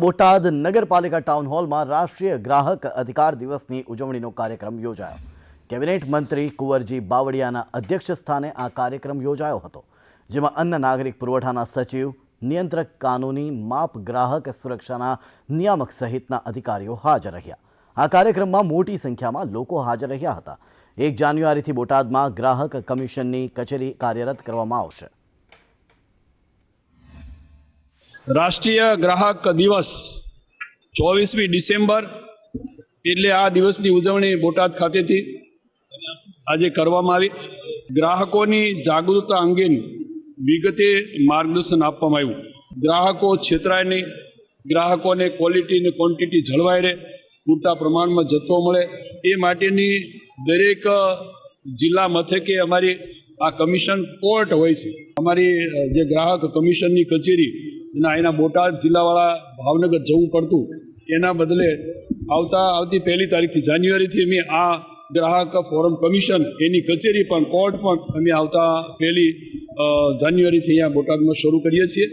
બોટાદ નગરપાલિકા ટાઉન હોલમાં રાષ્ટ્રીય ગ્રાહક અધિકાર દિવસની ઉજવણીનો કાર્યક્રમ યોજાયો. કેબિનેટ મંત્રી કુંવરજી બાવળિયાના અધ્યક્ષ સ્થાને આ કાર્યક્રમ યોજાયો હતો, જેમાં અન્ન નાગરિક પુરવઠાના સચિવ, નિયંત્રક કાનૂની માપ ગ્રાહક સુરક્ષાના નિયામક સહિતના અધિકારીઓ હાજર રહ્યા. આ કાર્યક્રમમાં મોટી સંખ્યામાં લોકો હાજર રહ્યા હતા. એક જાન્યુઆરીથી બોટાદમાં ગ્રાહક કમિશનની કચેરી કાર્યરત કરવામાં આવશે. રાષ્ટ્રીય ગ્રાહક દિવસ ચોવીસમી ડિસેમ્બર એટલે આ દિવસની ઉજવણી બોટાદ ખાતેથી આજે કરવામાં આવી. ગ્રાહકોની જાગૃતતા અંગેની વિગતે માર્ગદર્શન આપવામાં આવ્યું. ગ્રાહકો છેતરાય નહીં. ગ્રાહકોને ક્વોલિટી અને ક્વોન્ટિટી જળવાઈ રહે. પૂરતા પ્રમાણમાં જથ્થો મળે. એ માટેની દરેક જિલ્લા મથકે અમારી આ કમિશન કોર્ટ હોય છે. અમારી જે ગ્રાહક કમિશનની કચેરી એના એના બોટાદ જિલ્લાવાળા ભાવનગર જવું પડતું. એના બદલે આવતા, આવતી પહેલી તારીખથી જાન્યુઆરીથી અમે આ ગ્રાહક ફોરમ કમિશન, એની કચેરી પણ, કોર્ટ પણ અમે આવતા પહેલી જાન્યુઆરીથી અહીંયા બોટાદમાં શરૂ કરીએ છીએ.